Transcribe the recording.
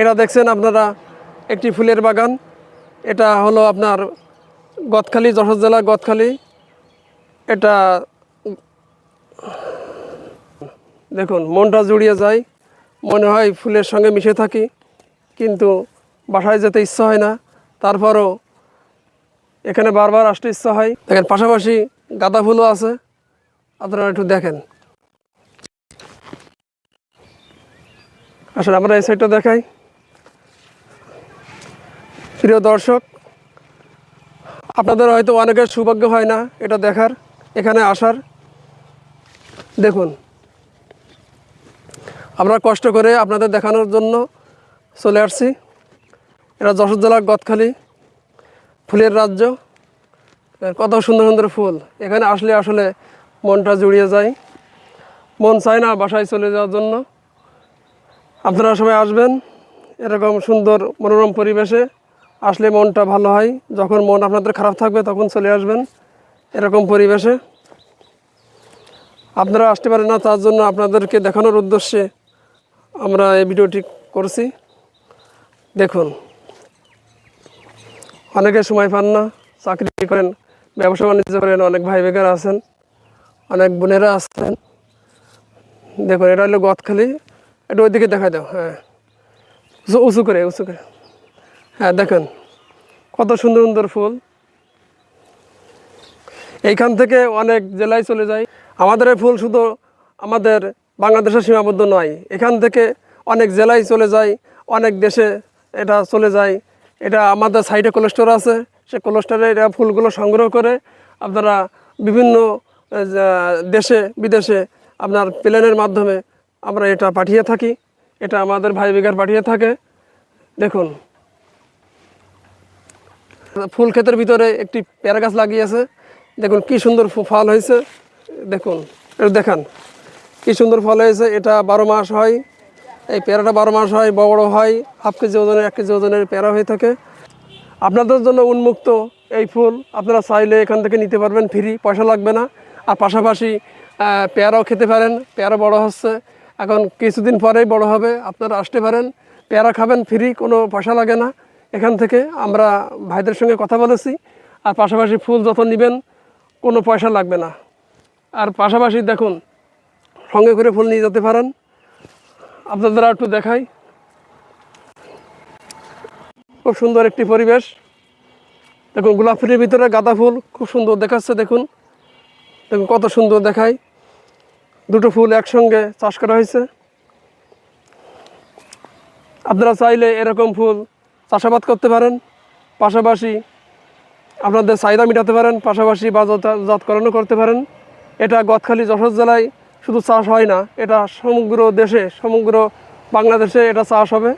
এটা দেখছেন আপনারা, একটি ফুলের বাগান। এটা হলো আপনার গদখালি, যশোর জেলা গদখালি। এটা দেখুন, মনটা জুড়িয়ে যায়। মনে হয় ফুলের সঙ্গে মিশে থাকি, কিন্তু বাসায় যেতে ইচ্ছা হয় না। তারপরও এখানে বারবার আসতে ইচ্ছা হয়। দেখেন, পাশাপাশি গাঁদা ফুলও আছে। আপনারা একটু দেখেন। আসলে আমরা এই সাইডটা দেখাই। প্রিয় দর্শক, আপনাদের হয়তো অনেকের সৌভাগ্য হয় না এটা দেখার, এখানে আসার। দেখুন, আমরা কষ্ট করে আপনাদের দেখানোর জন্য চলে আসছি। এটা যশোর জেলার গদখালি ফুলের রাজ্য। কত সুন্দর সুন্দর ফুল। এখানে আসলে আসলে মনটা জুড়িয়ে যায়। মন চায় না বাসায় চলে যাওয়ার জন্য। আপনারা সবাই আসবেন এরকম সুন্দর মনোরম পরিবেশে। আসলে মনটা ভালো হয়। যখন মন আপনাদের খারাপ থাকবে, তখন চলে আসবেন এরকম পরিবেশে। আপনারা আসতে পারেন না, তার জন্য আপনাদেরকে দেখানোর উদ্দেশ্যে আমরা এই ভিডিওটি করছি। দেখুন, অনেকে সময় পান না, চাকরি করেন, ব্যবসা বাণিজ্য করেন, অনেক ভাই বেকার আছেন, অনেক বোনেরা আছেন। দেখুন, এটা হলো গদখালি, একটু ওইদিকে দেখা দাও হ্যাঁ। উঁচু করে উঁচু করে। হ্যাঁ দেখেন, কত সুন্দর সুন্দর ফুল। এইখান থেকে অনেক জেলায় চলে যায় আমাদের ফুল শুধু আমাদের বাংলাদেশের সীমাবদ্ধ নয়, এখান থেকে অনেক জেলায় চলে যায় অনেক দেশে এটা চলে যায় এটা আমাদের সাইডে কোলেস্টোর আছে, সে কোলেস্টোরে এটা ফুলগুলো সংগ্রহ করে আপনারা বিভিন্ন দেশে, বিদেশে আপনার প্লেনের মাধ্যমে আমরা এটা পাঠিয়ে থাকি। এটা আমাদের ভাই বিঘার পাঠিয়ে থাকে। দেখুন ফুল ক্ষেতের ভিতরে একটি পেয়ারা গাছ লাগিয়েছে দেখুন কি সুন্দর ফল হয়েছে। দেখুন এটা দেখান। কি সুন্দর ফল হয়েছে, এটা বারো মাস হয়। এই পেয়ারাটা বারো মাস হয়, বড় বড় হয়, হাফ কেজি ওজনের, এক কেজি ওজনের পেয়ারা হয়ে থাকে। আপনাদের জন্য উন্মুক্ত এই ফুল, আপনারা চাইলে এখান থেকে নিতে পারবেন ফ্রি, পয়সা লাগবে না। আর পাশাপাশি পেয়ারাও খেতে পারেন, পেয়ারা বড় হচ্ছে। এখন কিছুদিন পরেই বড় হবে, আপনারা আসতে পারেন। পেয়ারা খাবেন ফ্রি, কোনো পয়সা লাগে না। এখান থেকে আমরা ভাইদের সঙ্গে কথা বলেছি, আর পাশাপাশি ফুল যত নেবেন, কোনো পয়সা লাগবে না। আর পাশাপাশি দেখুন, সঙ্গে করে ফুল নিয়ে যেতে পারেন। আপনাদের আর একটু দেখাই। খুব সুন্দর একটি পরিবেশ। দেখুন গোলাপ ফুলের ভিতরে গাঁদা ফুল খুব সুন্দর দেখাচ্ছে, দেখুন। দেখুন, কত সুন্দর দেখায়। দুটো ফুল একসঙ্গে চাষ করা হয়েছে। আপনারা চাইলে এরকম ফুল চাষাবাদ করতে পারেন, পাশাপাশি আপনাদের চাহিদা মেটাতে পারেন, পাশাপাশি বাজারজাতকরণও করতে পারেন। এটা গদখালি যশোর জেলায় শুধু চাষ হয় না, এটা সমগ্র দেশে, সমগ্র বাংলাদেশে এটা চাষ হবে।